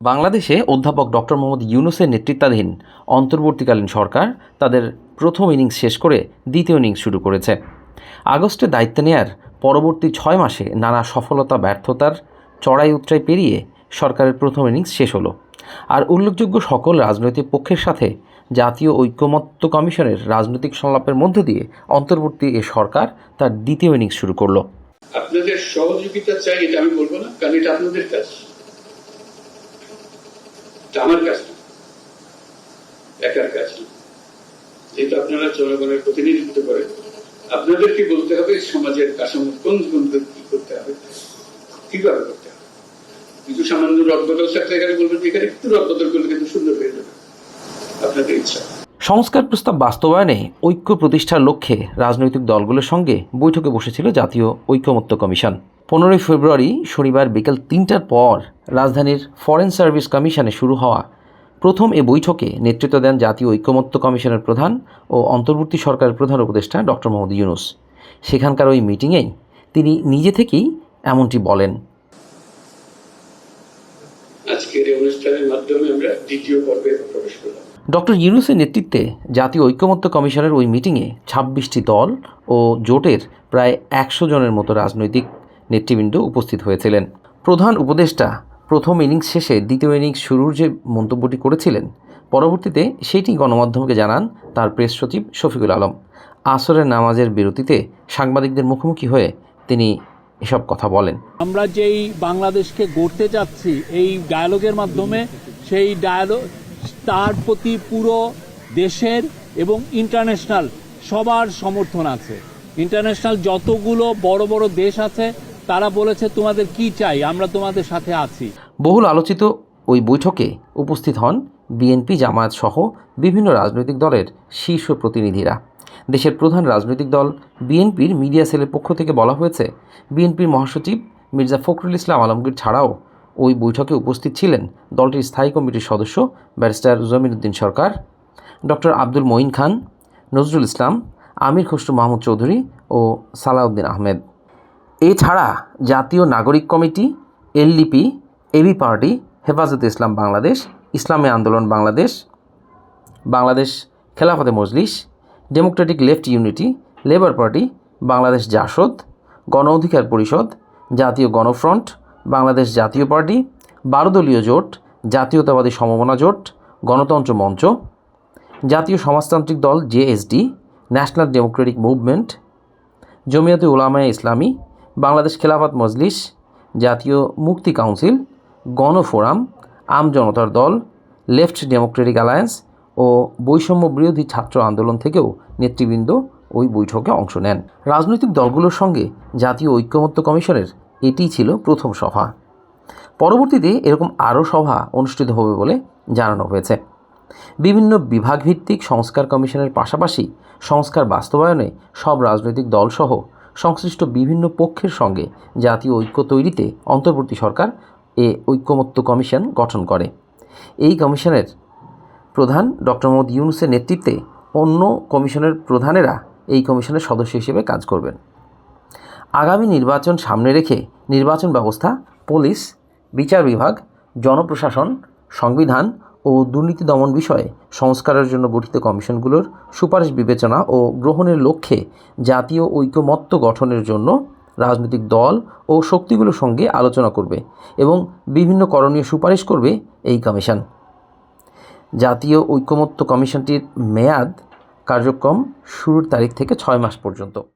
বাংলাদেশে অধ্যাপক ডক্টর মোহাম্মদ ইউনুসের নেতৃত্বাধীন অন্তর্বর্তীকালীন সরকার তাদের প্রথম ইনিংস শেষ করে দ্বিতীয় ইনিংস শুরু করেছে। আগস্টে দায়িত্ব নেয়ার পরবর্তী ছয় মাসে নানা সফলতা, ব্যর্থতার চড়াই উতরাই পেরিয়ে সরকারের প্রথম ইনিংস শেষ হলো। আর উল্লেখযোগ্য সকল রাজনৈতিক পক্ষের সাথে জাতীয় ঐক্যমত্য কমিশনের রাজনৈতিক সংলাপের মধ্য দিয়ে অন্তর্বর্তী এ সরকার তার দ্বিতীয় ইনিংস শুরু করল। আপনাদের সহযোগিতা চাই, এটা আমি বলব না, কারণ এটা আপনাদের কাজ। এটা আমার কাজ না। একার কাজ না। যেহেতু আপনারা জনগণের প্রতিনিধিত্ব করেন, আপনাদেরকে বলতে হবে সমাজের কাঠামো কোন কোন কি করতে হবে, কীভাবে করতে হবে। কিন্তু সামান্য রদবদল থাকলে এখানে বলবেন এখানে একটু রদবদল করলে কিন্তু সুন্দর হয়ে যাবে। আপনাদের ইচ্ছা। সংস্কার প্রস্তাব বাস্তবায়নে ঐক্য প্রতিষ্ঠার লক্ষ্যে রাজনৈতিক দলগুলোর সঙ্গে বৈঠকে বসেছিল জাতীয় ঐক্যমত্য কমিশন। পনেরোই ফেব্রুয়ারি শনিবার বিকেল তিনটার পর রাজধানীর ফরেন সার্ভিস কমিশনে শুরু হওয়া প্রথম এ বৈঠকে নেতৃত্ব দেন জাতীয় ঐক্যমত্য কমিশনের প্রধান ও অন্তর্বর্তী সরকারের প্রধান উপদেষ্টা ডক্টর মোহাম্মদ ইউনুস। সেখানকার ওই মিটিংয়েই তিনি নিজে থেকেই এমনটি বলেন। আজকের অনুষ্ঠানের মাধ্যমে আমরা দ্বিতীয় পর্বে প্রবেশ করলাম। ডক্টর ইউনুসের নেতৃত্বে জাতীয় ঐক্যমত্য কমিশনের ওই মিটিংয়ে ছাব্বিশটি দল ও জোটের প্রায় একশো জনের মতো রাজনৈতিক নেতৃবৃন্দ উপস্থিত হয়েছিলেন। প্রধান উপদেষ্টা প্রথম ইনিংস শেষে দ্বিতীয় ইনিংস শুরুর যে মন্তব্যটি করেছিলেন, পরবর্তীতে সেটি গণমাধ্যমকে জানান তার প্রেস সচিব শফিকুল আলম। আসরের নামাজের বিরতিতে সাংবাদিকদের মুখোমুখি হয়ে তিনি এসব কথা বলেন। আমরা যেই বাংলাদেশকে গড়তে যাচ্ছি এই ডায়ালগের মাধ্যমে সেই ডায়ালগ তার প্রতি পুরো দেশের এবং ইন্টারন্যাশনাল সবার সমর্থন আছে। ইন্টারন্যাশনাল যতগুলো বড় বড় দেশ আছে তারা বলেছে, তোমাদের কি চাই? আমরা তোমাদের সাথে আছি। বহুল আলোচিত ওই বৈঠকে উপস্থিত হন বিএনপি, জামায়াত সহ বিভিন্ন রাজনৈতিক দলের শীর্ষ প্রতিনিধিরা। দেশের প্রধান রাজনৈতিক দল বিএনপির মিডিয়া সেলের পক্ষ থেকে বলা হয়েছে, বিএনপির মহাসচিব মির্জা ফখরুল ইসলাম আলমগীর ছাড়াও ওই বৈঠকে উপস্থিত ছিলেন দলটির স্থায়ী কমিটির সদস্য ব্যারিস্টার জমিরুদ্দিন সরকার ডক্টর আব্দুল মঈন খান, নজরুল ইসলাম, আমির খসরু মাহমুদ চৌধুরী ও সালাউদ্দিন আহমেদ। এছাড়া জাতীয় নাগরিক কমিটি, এলডিপি, এবি পার্টি, হেফাজতে Islam Bangladesh, Islami Andolan Bangladesh Bangladesh Khelafate Majlis, Democratic Left Unity, Labour Party, Bangladesh JASAD, Gono Odhikar পরিষদ, জাতীয় গণফ্রন্ট, বাংলাদেশ জাতীয় পার্টি, বারোদলীয় জোট, জাতীয়তাবাদী সমমনা জোট, গণতন্ত্র মঞ্চ, জাতীয় সমাজতান্ত্রিক দল JSD, National Democratic Movement Jamiate Ulamaye Islami Bangladesh Khelafat Majlis, জাতীয় মুক্তি কাউন্সিল, গণফোরাম, আম জনতার দল, লেফট ডেমোক্রেটিক অ্যালায়েন্স ও বৈষম্য বিরোধী ছাত্র আন্দোলন থেকেও নেতৃবৃন্দ ওই বৈঠকে অংশ নেন। রাজনৈতিক দলগুলোর সঙ্গে জাতীয় ঐক্যমত্য কমিশনের এটিই ছিল প্রথম সভা। পরবর্তীতে এরকম আরও সভা অনুষ্ঠিত হবে বলে জানানো হয়েছে। বিভিন্ন বিভাগভিত্তিক সংস্কার কমিশনের পাশাপাশি সংস্কার বাস্তবায়নে সব রাজনৈতিক দলসহ সংশ্লিষ্ট বিভিন্ন পক্ষের সঙ্গে জাতীয় ঐক্য তৈরিতে অন্তর্বর্তী সরকার এ ঐক্যমত্য কমিশন গঠন করে। এই কমিশনের প্রধান ডক্টর মোহাম্মদ ইউনুসের নেতৃত্বে অন্য কমিশনের প্রধানেরা এই কমিশনের সদস্য হিসেবে কাজ করবেন। আগামী নির্বাচন সামনে রেখে নির্বাচন ব্যবস্থা, পুলিশ, বিচার বিভাগ, জনপ্রশাসন, সংবিধান ও দুর্নীতি দমন বিষয়ে সংস্কারের জন্য গঠিত কমিশনগুলোর সুপারিশ বিবেচনা ও গ্রহণের লক্ষ্যে জাতীয় ঐকমত্য গঠনের জন্য রাজনৈতিক দল ও শক্তিগুলোর সঙ্গে আলোচনা করবে এবং বিভিন্ন করণীয় সুপারিশ করবে এই কমিশন। জাতীয় ঐকমত্য কমিশনটির মেয়াদ কার্যক্রম শুরুর তারিখ থেকে ছয় মাস পর্যন্ত।